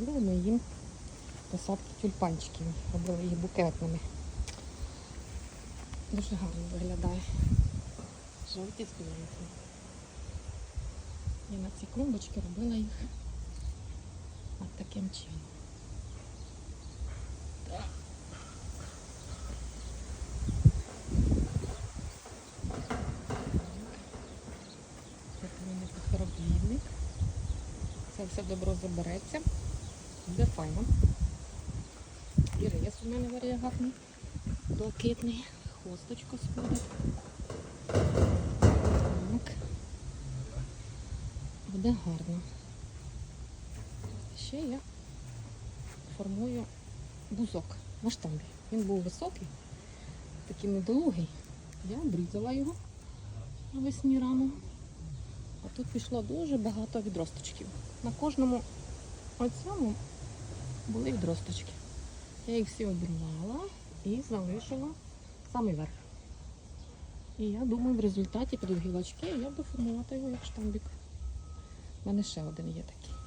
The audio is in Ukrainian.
Зробили ми їм посадки тюльпанчиків. Робили їх букетними. Дуже гарно виглядає. Жовті з біленькими. І на ці клумбочки робила їх от таким чином. Це все добро забереться. Буде файно. І рис у мене варіагатний, блакитний, хвосточку сходить. Так. Буде гарно. Ще я формую бузок на штамбі. Він був високий, такий недолугий. Я обрізала його навесні рано. А тут пішло дуже багато відросточків. На кожному оцьому були відросточки. Я їх всі обірвала і залишила самий верх. І я думаю, в результаті під гілочки я буду формувати його як штамбік. У мене ще один є такий.